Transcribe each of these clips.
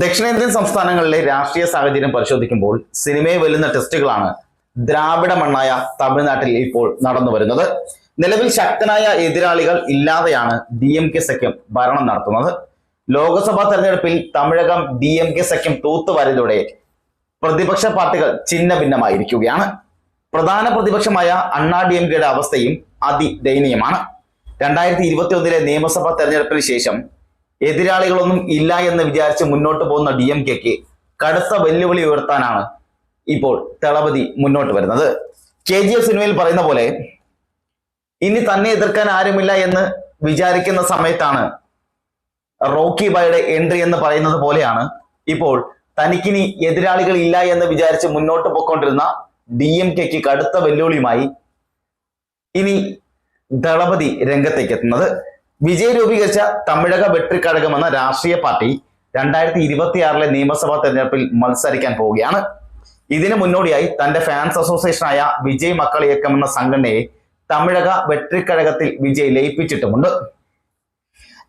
ദക്ഷിണേന്ത്യൻ സംസ്ഥാനങ്ങളിലെ രാഷ്ട്രീയ സാഹചര്യം പരിശോധിക്കുമ്പോൾ സിനിമയെ വെല്ലുന്ന ടെസ്റ്റുകളാണ് ദ്രാവിഡ മണ്ണായ തമിഴ്നാട്ടിൽ ഇപ്പോൾ നടന്നു വരുന്നത്. നിലവിൽ ശക്തനായ എതിരാളികൾ ഇല്ലാതെയാണ് ഡി എം കെ സഖ്യം ഭരണം നടത്തുന്നത്. ലോക്സഭാ തെരഞ്ഞെടുപ്പിൽ തമിഴകം ഡി എം കെ സഖ്യം തൂത്തുവരതോടെ പ്രതിപക്ഷ പാർട്ടികൾ ഛിന്ന ഭിന്നമായിരിക്കുകയാണ് പ്രധാന പ്രതിപക്ഷമായ അണ്ണാ ഡി എം കെയുടെ അവസ്ഥയും അതിദയനീയമാണ്. രണ്ടായിരത്തി ഇരുപത്തി ഒന്നിലെ നിയമസഭാ തെരഞ്ഞെടുപ്പിന് ശേഷം എതിരാളികളൊന്നും ഇല്ല എന്ന് വിചാരിച്ച് മുന്നോട്ട് പോകുന്ന ഡി എം കെക്ക് കടുത്ത വെല്ലുവിളി ഉയർത്താനാണ് ഇപ്പോൾ തളപതി മുന്നോട്ട് വരുന്നത്. കെ ജി എഫ് സിനിമയിൽ പറയുന്ന പോലെ ഇനി തന്നെ എതിർക്കാൻ ആരുമില്ല എന്ന് വിചാരിക്കുന്ന സമയത്താണ് റോക്കി ബായുടെ എൻട്രി എന്ന് പറയുന്നത് പോലെയാണ് ഇപ്പോൾ തനിക്കിനി എതിരാളികൾ ഇല്ല എന്ന് വിചാരിച്ച് മുന്നോട്ട് പോയിക്കൊണ്ടിരുന്ന ഡി എം കെക്ക് കടുത്ത വെല്ലുവിളിയുമായി ഇനി ദളപതി രംഗത്തേക്ക് എത്തുന്നത് വിജയ് രൂപീകരിച്ച തമിഴക വെട്രിക്കഴകം എന്ന രാഷ്ട്രീയ പാർട്ടി രണ്ടായിരത്തി ഇരുപത്തിയാറിലെ നിയമസഭാ തെരഞ്ഞെടുപ്പിൽ മത്സരിക്കാൻ പോവുകയാണ്. ഇതിനു മുന്നോടിയായി തന്റെ ഫാൻസ് അസോസിയേഷനായ വിജയ് മക്കൾ ഇയക്കം എന്ന സംഘടനയെ തമിഴക വെട്രിക്കഴകത്തിൽ വിജയ് ലയിപ്പിച്ചിട്ടുമുണ്ട്.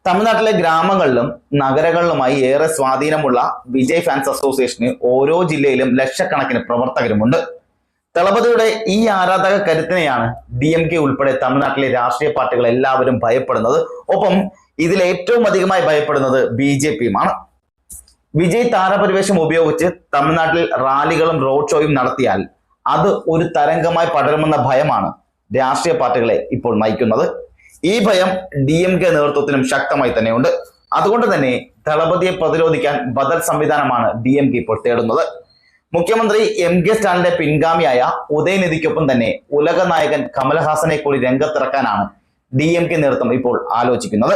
തമിഴ്നാട്ടിലെ ഗ്രാമങ്ങളിലും നഗരങ്ങളിലുമായി ഏറെ സ്വാധീനമുള്ള വിജയ് ഫാൻസ് അസോസിയേഷന് ഓരോ ജില്ലയിലും ലക്ഷക്കണക്കിന് പ്രവർത്തകരുമുണ്ട്. ദളപതിയുടെ ഈ ആരാധക കരുത്തിനെയാണ് ഡി എം കെ ഉൾപ്പെടെ തമിഴ്നാട്ടിലെ രാഷ്ട്രീയ പാർട്ടികൾ എല്ലാവരും ഭയപ്പെടുന്നത്. ഒപ്പം ഇതിൽ ഏറ്റവും അധികമായി ഭയപ്പെടുന്നത് ബി ജെ പിയുമാണ് വിജയ് താരപരിവേഷം ഉപയോഗിച്ച് തമിഴ്നാട്ടിൽ റാലികളും റോഡ് ഷോയും നടത്തിയാൽ അത് ഒരു തരംഗമായി പടരുമെന്ന ഭയമാണ് രാഷ്ട്രീയ പാർട്ടികളെ ഇപ്പോൾ നയിക്കുന്നത്. ഈ ഭയം ഡി എം കെ നേതൃത്വത്തിനും ശക്തമായി തന്നെയുണ്ട്. അതുകൊണ്ട് തന്നെ ദളപതിയെ പ്രതിരോധിക്കാൻ ബദൽ സംവിധാനമാണ് ഡി എം കെ ഇപ്പോൾ തേടുന്നത്. മുഖ്യമന്ത്രി എം കെ സ്റ്റാലിന്റെ പിൻഗാമിയായ ഉദയനിധിക്കൊപ്പം തന്നെ ഉലക നായകൻ കമൽഹാസനെ കൂടി രംഗത്തിറക്കാനാണ് ഡി എം കെ നേതൃത്വം ഇപ്പോൾ ആലോചിക്കുന്നത്.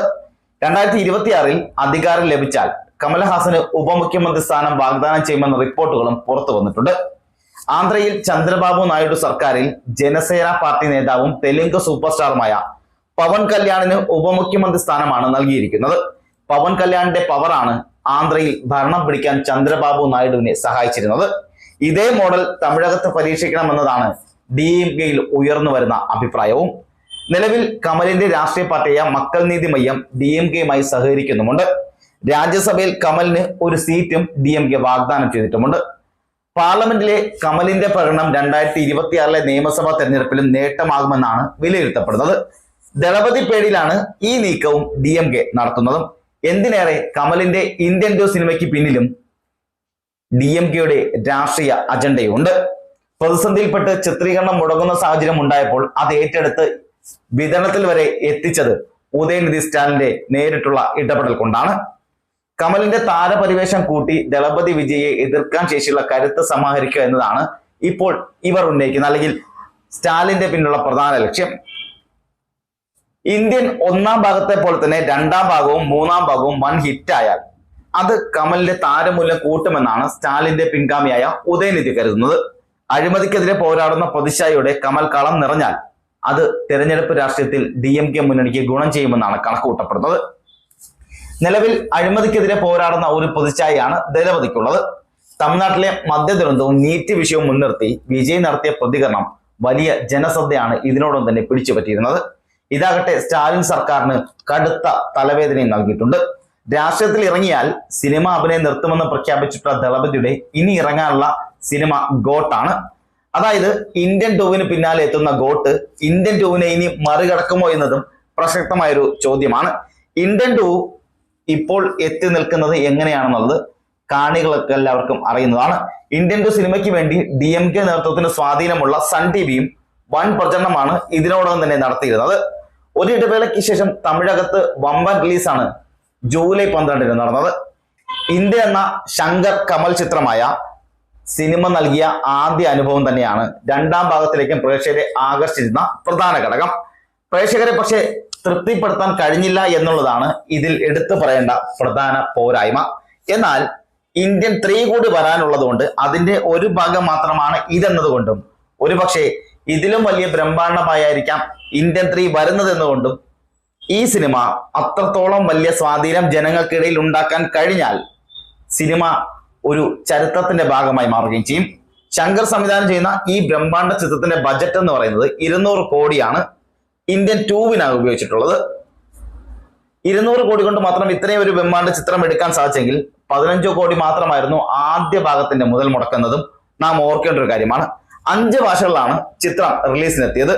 രണ്ടായിരത്തി ഇരുപത്തിയാറിൽ അധികാരം ലഭിച്ചാൽ കമൽഹാസന് ഉപമുഖ്യമന്ത്രി സ്ഥാനം വാഗ്ദാനം ചെയ്യുമെന്ന റിപ്പോർട്ടുകളും പുറത്തു വന്നിട്ടുണ്ട്. ആന്ധ്രയിൽ ചന്ദ്രബാബു നായിഡു സർക്കാരിൽ ജനസേന പാർട്ടി നേതാവും തെലുങ്ക് സൂപ്പർ സ്റ്റാറുമായ പവൻ കല്യാണിന് ഉപമുഖ്യമന്ത്രി സ്ഥാനമാണ് നൽകിയിരിക്കുന്നത്. പവൻ കല്യാണിന്റെ പവറാണ് ആന്ധ്രയിൽ ഭരണം പിടിക്കാൻ ചന്ദ്രബാബു നായിഡുവിനെ സഹായിച്ചിരുന്നത്. ഇതേ മോഡൽ തമിഴകത്ത് പരീക്ഷിക്കണമെന്നതാണ് ഡി എം കെയിൽ ഉയർന്നു വരുന്ന അഭിപ്രായവും. നിലവിൽ കമലിന്റെ രാഷ്ട്രീയ പാർട്ടിയായ മക്കൾ നീതി മയ്യം ഡി എം കെയുമായി സഹകരിക്കുന്നുമുണ്ട്. രാജ്യസഭയിൽ കമലിന് ഒരു സീറ്റും ഡി എം കെ വാഗ്ദാനം ചെയ്തിട്ടുമുണ്ട്. പാർലമെന്റിലെ കമലിന്റെ പ്രകടനം രണ്ടായിരത്തി ഇരുപത്തിയാറിലെ നിയമസഭാ തെരഞ്ഞെടുപ്പിലും നേട്ടമാകുമെന്നാണ് വിലയിരുത്തപ്പെടുന്നത്. ദളപതി പേടിയിലാണ് ഈ നീക്കവും ഡി എം കെ നടത്തുന്നതും. എന്തിനേറെ കമലിന്റെ ഇന്ത്യൻ ടു സിനിമയ്ക്ക് പിന്നിലും ഡി എം കെയുടെ രാഷ്ട്രീയ അജണ്ടയുണ്ട്. പ്രതിസന്ധിയിൽപ്പെട്ട് ചിത്രീകരണം മുടങ്ങുന്ന സാഹചര്യം ഉണ്ടായപ്പോൾ അത് ഏറ്റെടുത്ത് വിതരണത്തിൽ വരെ എത്തിച്ചത് ഉദയനിധി സ്റ്റാലിന്റെ നേരിട്ടുള്ള ഇടപെടൽ കൊണ്ടാണ്. കമലിന്റെ താരപരിവേഷം കൂട്ടി ദളപതി വിജയെ എതിർക്കാൻ ശേഷിയുള്ള കരുത്ത് സമാഹരിക്കുക എന്നതാണ് ഇപ്പോൾ ഇവർ ഉന്നയിക്കുന്ന അല്ലെങ്കിൽ സ്റ്റാലിന്റെ പിന്നിലുള്ള പ്രധാന ലക്ഷ്യം. ഇന്ത്യൻ ഒന്നാം ഭാഗത്തെ പോലെ തന്നെ രണ്ടാം ഭാഗവും മൂന്നാം ഭാഗവും വൻ ഹിറ്റായാൽ അത് കമലിന്റെ താരമൂല്യം കൂട്ടുമെന്നാണ് സ്റ്റാലിന്റെ പിൻഗാമിയായ ഉദയനിധി കരുതുന്നത്. അഴിമതിക്കെതിരെ പോരാടുന്ന പ്രതിശായിയുടെ കമൽ കളം നിറഞ്ഞാൽ അത് തെരഞ്ഞെടുപ്പ് രാഷ്ട്രീയത്തിൽ ഡി എം കെ മുന്നണിക്ക് ഗുണം ചെയ്യുമെന്നാണ് കണക്കുകൂട്ടപ്പെടുന്നത്. നിലവിൽ അഴിമതിക്കെതിരെ പോരാടുന്ന ഒരു പ്രതിച്ഛായയാണ് ദളപതിക്കുള്ളത്. തമിഴ്നാട്ടിലെ മദ്യ ദുരന്തവും നീറ്റ് വിഷയവും മുൻനിർത്തി വിജയ് നടത്തിയ പ്രതികരണം വലിയ ജനശ്രദ്ധയാണ് ഇതിനോടൊപ്പം തന്നെ പിടിച്ചുപറ്റിയിരുന്നത്. ഇതാകട്ടെ സ്റ്റാലിൻ സർക്കാരിന് കടുത്ത തലവേദനയും നൽകിയിട്ടുണ്ട്. രാഷ്ട്രീയത്തിൽ ഇറങ്ങിയാൽ സിനിമ അഭിനയം നിർത്തുമെന്ന് പ്രഖ്യാപിച്ചിട്ടുള്ള ദളപതിയുടെ ഇനി ഇറങ്ങാനുള്ള സിനിമ ഗോട്ടാണ്. അതായത് ഇന്ത്യൻ ടൂവിന് പിന്നാലെ എത്തുന്ന ഗോട്ട് ഇന്ത്യൻ ടൂവിനെ ഇനി മറികടക്കുമോ എന്നതും പ്രസക്തമായൊരു ചോദ്യമാണ്. ഇന്ത്യൻ ടൂ ഇപ്പോൾ എത്തി നിൽക്കുന്നത് എങ്ങനെയാണെന്നുള്ളത് കാണികളൊക്കെ എല്ലാവർക്കും അറിയുന്നതാണ്. ഇന്ത്യൻ ടു സിനിമയ്ക്ക് വേണ്ടി ഡി എം കെ നേതൃത്വത്തിന് സ്വാധീനമുള്ള സൺ ടി വിയും വൻ പ്രചരണമാണ് ഇതിനോടകം തന്നെ നടത്തിയിരുന്നത്. ഒരു ഇടവേളയ്ക്ക് ശേഷം തമിഴകത്ത് വമ്പൻ റിലീസാണ് ജൂലൈ പന്ത്രണ്ടിന് നടന്നത്. ഇന്ത്യ എന്ന ശങ്കർ കമൽ ചിത്രമായ സിനിമ നൽകിയ ആദ്യ അനുഭവം തന്നെയാണ് രണ്ടാം ഭാഗത്തിലേക്കും പ്രേക്ഷകരെ ആകർഷിച്ചിരുന്ന പ്രധാന ഘടകം. പ്രേക്ഷകരെ പക്ഷെ തൃപ്തിപ്പെടുത്താൻ കഴിഞ്ഞില്ല എന്നുള്ളതാണ് ഇതിൽ എടുത്തു പറയേണ്ട പ്രധാന പോരായ്മ. എന്നാൽ ഇന്ത്യൻ ത്രീ കൂടി വരാനുള്ളതുകൊണ്ട് അതിന്റെ ഒരു ഭാഗം മാത്രമാണ് ഇതെന്നതുകൊണ്ടും ഒരുപക്ഷെ ഇതിലും വലിയ ബ്രഹ്മാണ്ഡമായിരിക്കാം ഇന്ത്യൻ ത്രീ വരുന്നതെന്നുകൊണ്ടും ഈ സിനിമ അത്രത്തോളം വലിയ സ്വാധീനം ജനങ്ങൾക്കിടയിൽ ഉണ്ടാക്കാൻ കഴിഞ്ഞാൽ സിനിമ ഒരു ചരിത്രത്തിന്റെ ഭാഗമായി മാറുകയും ചെയ്യും. ശങ്കർ സംവിധാനം ചെയ്യുന്ന ഈ ബ്രഹ്മാണ്ഡ ചിത്രത്തിന്റെ ബജറ്റ് എന്ന് പറയുന്നത് ഇരുന്നൂറ് കോടിയാണ് ഇന്ത്യൻ ടൂവിനാണ് ഉപയോഗിച്ചിട്ടുള്ളത്. ഇരുന്നൂറ് കോടി കൊണ്ട് മാത്രം ഇത്രയും ഒരു ബ്രഹ്മാണ്ഡ ചിത്രം എടുക്കാൻ സാധിച്ചെങ്കിൽ പതിനഞ്ചോ കോടി മാത്രമായിരുന്നു ആദ്യ ഭാഗത്തിന്റെ മുതൽ മുടക്കുന്നതും നാം ഓർക്കേണ്ട ഒരു കാര്യമാണ്. അഞ്ച് ഭാഷകളിലാണ് ചിത്രം റിലീസിനെത്തിയത്.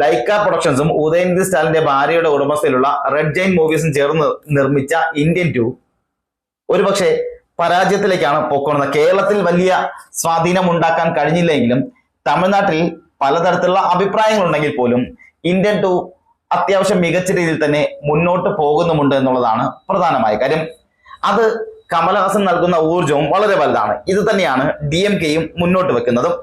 ലൈക്ക പ്രൊഡക്ഷൻസും ഉദയനിധി സ്റ്റാലിന്റെ ഭാര്യയുടെ ഉടമസ്ഥയിലുള്ള റെഡ് ജൈൻ മൂവീസും ചേർന്ന് നിർമ്മിച്ച ഇന്ത്യൻ ടു ഒരുപക്ഷെ പരാജയത്തിലേക്കാണ് പൊക്കോണത്. കേരളത്തിൽ വലിയ സ്വാധീനം ഉണ്ടാക്കാൻ കഴിഞ്ഞില്ലെങ്കിലും തമിഴ്നാട്ടിൽ പലതരത്തിലുള്ള അഭിപ്രായങ്ങൾ ഉണ്ടെങ്കിൽ പോലും ഇന്ത്യൻ ടു അത്യാവശ്യം മികച്ച രീതിയിൽ തന്നെ മുന്നോട്ട് പോകുന്നുമുണ്ട് എന്നുള്ളതാണ് പ്രധാനമായ കാര്യം. അത് കമലഹാസൻ നൽകുന്ന ഊർജവും വളരെ വലുതാണ്. ഇത് തന്നെയാണ് ഡി എം കെയും മുന്നോട്ട് വെക്കുന്നതും.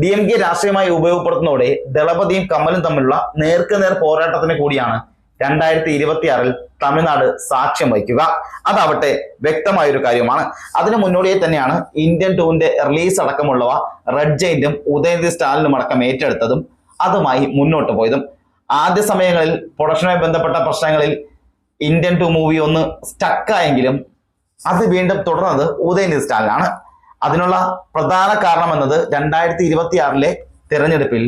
ഡി എം കെ രാഷ്ട്രീയമായി ഉപയോഗപ്പെടുത്തുന്നതോടെ ദളപതിയും കമലും തമ്മിലുള്ള നേർക്കുനേർ പോരാട്ടത്തിന് കൂടിയാണ് രണ്ടായിരത്തി ഇരുപത്തിയാറിൽ തമിഴ്നാട് സാക്ഷ്യം വഹിക്കുക. അതാവട്ടെ വ്യക്തമായ ഒരു കാര്യമാണ്. അതിനു മുന്നോടിയായി തന്നെയാണ് ഇന്ത്യൻ ടൂവിന്റെ റിലീസ് അടക്കമുള്ളവ റെഡ് ജൈന്റും ഉദയനിധി സ്റ്റാലിനും അടക്കം ഏറ്റെടുത്തതും അതുമായി മുന്നോട്ട് പോയതും. ആദ്യ സമയങ്ങളിൽ പ്രൊഡക്ഷനുമായി ബന്ധപ്പെട്ട പ്രശ്നങ്ങളിൽ ഇന്ത്യൻ ടു മൂവി ഒന്ന് സ്റ്റക്കായെങ്കിലും അത് വീണ്ടും തുടർന്നത് ഉദയനിധി സ്റ്റാലിനാണ്. അതിനുള്ള പ്രധാന കാരണം എന്നത് രണ്ടായിരത്തി ഇരുപത്തി ആറിലെ തിരഞ്ഞെടുപ്പിൽ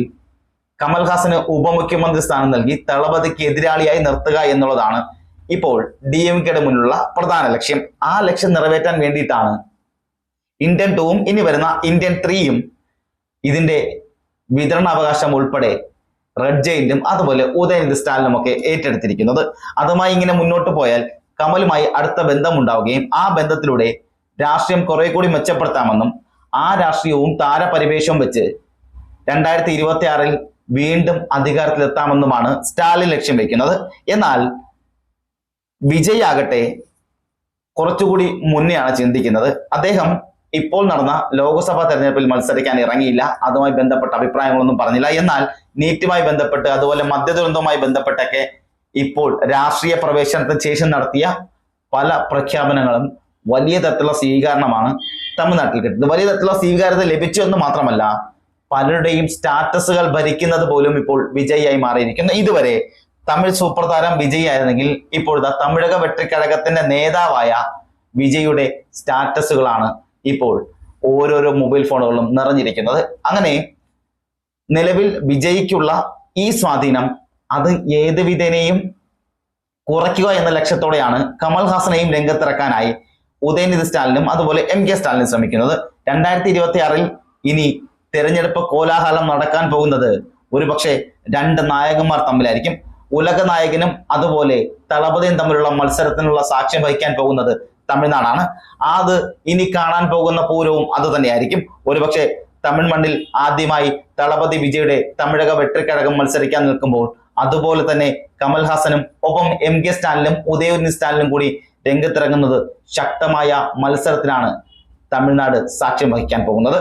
കമൽഹാസന് ഉപമുഖ്യമന്ത്രി സ്ഥാനം നൽകി തളപതിക്ക് എതിരാളിയായി നിർത്തുക എന്നുള്ളതാണ് ഇപ്പോൾ ഡി എം കെയുടെ മുന്നിലുള്ള പ്രധാന ലക്ഷ്യം. ആ ലക്ഷ്യം നിറവേറ്റാൻ വേണ്ടിയിട്ടാണ് ഇന്ത്യൻ ടൂവും ഇനി വരുന്ന ഇന്ത്യൻ ത്രീയും ഇതിന്റെ വിതരണാവകാശം ഉൾപ്പെടെ റെഡ് ജയിന്റും അതുപോലെ ഉദയനിധി സ്റ്റാലിനും ഒക്കെ ഏറ്റെടുത്തിരിക്കുന്നത്. അതുമായി ഇങ്ങനെ മുന്നോട്ട് പോയാൽ കമലുമായി അടുത്ത ബന്ധമുണ്ടാവുകയും ആ ബന്ധത്തിലൂടെ രാഷ്ട്രീയം കുറെ കൂടി മെച്ചപ്പെടുത്താമെന്നും ആ രാഷ്ട്രീയവും താരപരിവേഷവും വെച്ച് രണ്ടായിരത്തി ഇരുപത്തി ആറിൽ വീണ്ടും അധികാരത്തിലെത്താമെന്നുമാണ് സ്റ്റാലിൻ ലക്ഷ്യം വെക്കുന്നത്. എന്നാൽ വിജയ് ആകട്ടെ കുറച്ചുകൂടി മുന്നെയാണ് ചിന്തിക്കുന്നത്. അദ്ദേഹം ഇപ്പോൾ നടന്ന ലോക്സഭാ തെരഞ്ഞെടുപ്പിൽ മത്സരിക്കാൻ ഇറങ്ങിയില്ല. അതുമായി ബന്ധപ്പെട്ട അഭിപ്രായങ്ങളൊന്നും പറഞ്ഞില്ല. എന്നാൽ നീറ്റുമായി ബന്ധപ്പെട്ട് അതുപോലെ മദ്യ ദുരന്തവുമായി ബന്ധപ്പെട്ടൊക്കെ ഇപ്പോൾ രാഷ്ട്രീയ പ്രവേശനത്തിന് ശേഷം നടത്തിയ പല പ്രഖ്യാപനങ്ങളും വലിയ തരത്തിലുള്ള സ്വീകരണമാണ് തമിഴ്നാട്ടിൽ കിട്ടുന്നത്. വലിയ തരത്തിലുള്ള സ്വീകാര്യത ലഭിച്ചു എന്ന് മാത്രമല്ല പലരുടെയും സ്റ്റാറ്റസുകൾ ഭരിക്കുന്നത് പോലും ഇപ്പോൾ വിജയിയായി മാറിയിരിക്കുന്നു. ഇതുവരെ തമിഴ് സൂപ്പർ താരം വിജയ് ആയിരുന്നെങ്കിൽ ഇപ്പോഴത്തെ തമിഴക വെട്ടിക്കഴകത്തിന്റെ നേതാവായ വിജയുടെ സ്റ്റാറ്റസുകളാണ് ഇപ്പോൾ ഓരോരോ മൊബൈൽ ഫോണുകളും നിറഞ്ഞിരിക്കുന്നത്. അങ്ങനെ നിലവിൽ വിജയിക്കുള്ള ഈ സ്വാധീനം അത് ഏത് വിധേനയും കുറയ്ക്കുക എന്ന ലക്ഷ്യത്തോടെയാണ് കമൽഹാസനെയും രംഗത്തിറക്കാനായി ഉദയനിധി സ്റ്റാലിനും അതുപോലെ എം കെ സ്റ്റാലിനും ശ്രമിക്കുന്നത്. രണ്ടായിരത്തി ഇരുപത്തി ആറിൽ ഇനി തെരഞ്ഞെടുപ്പ് കോലാഹലം നടക്കാൻ പോകുന്നത് ഒരുപക്ഷെ രണ്ട് നായകന്മാർ തമ്മിലായിരിക്കും. ഉലക നായകനും അതുപോലെ തളപതിയും തമ്മിലുള്ള മത്സരത്തിനുള്ള സാക്ഷ്യം വഹിക്കാൻ പോകുന്നത് തമിഴ്നാടാണ്. അത് ഇനി കാണാൻ പോകുന്ന പൂരവും അത് തന്നെയായിരിക്കും. ഒരുപക്ഷെ തമിഴ് മണ്ണിൽ ആദ്യമായി തളപതി വിജയുടെ തമിഴക വെട്ടിക്കഴകം മത്സരിക്കാൻ നിൽക്കുമ്പോൾ അതുപോലെ തന്നെ കമൽഹാസനും ഒപ്പം എം കെ സ്റ്റാലിനും ഉദയനിധി സ്റ്റാലിനും കൂടി രംഗത്തിറങ്ങുന്നത് ശക്തമായ മത്സരത്തിനാണ് തമിഴ്നാട് സാക്ഷ്യം വഹിക്കാൻ പോകുന്നത്.